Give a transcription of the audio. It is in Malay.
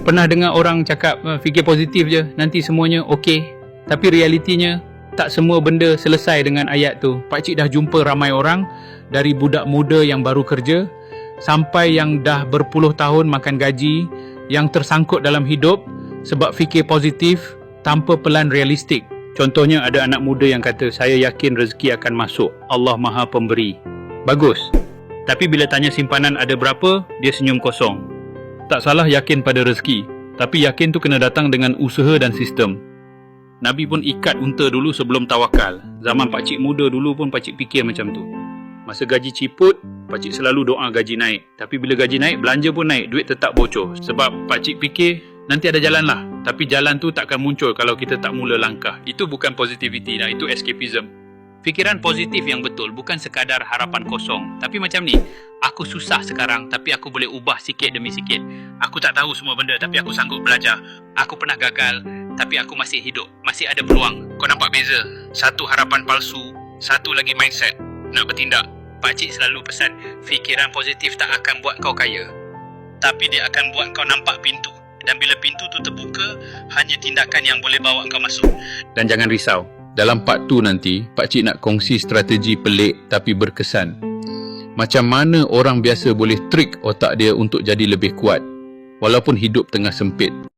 Pernah dengar orang cakap uh, fikir positif je, nanti semuanya okey. Tapi realitinya tak semua benda selesai dengan ayat tu. Pak cik dah jumpa ramai orang dari budak muda yang baru kerja sampai yang dah berpuluh tahun makan gaji yang tersangkut dalam hidup sebab fikir positif tanpa pelan realistik. Contohnya ada anak muda yang kata saya yakin rezeki akan masuk. Allah Maha Pemberi. Bagus. Tapi bila tanya simpanan ada berapa, dia senyum kosong. Tak salah yakin pada rezeki, tapi yakin tu kena datang dengan usaha dan sistem. Nabi pun ikat unta dulu sebelum tawakal. Zaman pakcik muda dulu pun pakcik fikir macam tu. Masa gaji ciput, pakcik selalu doa gaji naik. Tapi bila gaji naik, belanja pun naik, duit tetap bocor. Sebab pakcik fikir nanti ada jalan lah. Tapi jalan tu takkan muncul kalau kita tak mula langkah. Itu bukan positivity dah, itu escapism. Fikiran positif yang betul bukan sekadar harapan kosong. Tapi macam ni, aku susah sekarang tapi aku boleh ubah sikit demi sikit. Aku tak tahu semua benda tapi aku sanggup belajar. Aku pernah gagal tapi aku masih hidup. Masih ada peluang. Kau nampak beza? Satu harapan palsu, satu lagi mindset. Nak bertindak. Pakcik selalu pesan, fikiran positif tak akan buat kau kaya. Tapi dia akan buat kau nampak pintu. Dan bila pintu tu terbuka, hanya tindakan yang boleh bawa kau masuk. Dan jangan risau. Dalam part 2 nanti, Pakcik nak kongsi strategi pelik tapi berkesan. Macam mana orang biasa boleh trik otak dia untuk jadi lebih kuat walaupun hidup tengah sempit.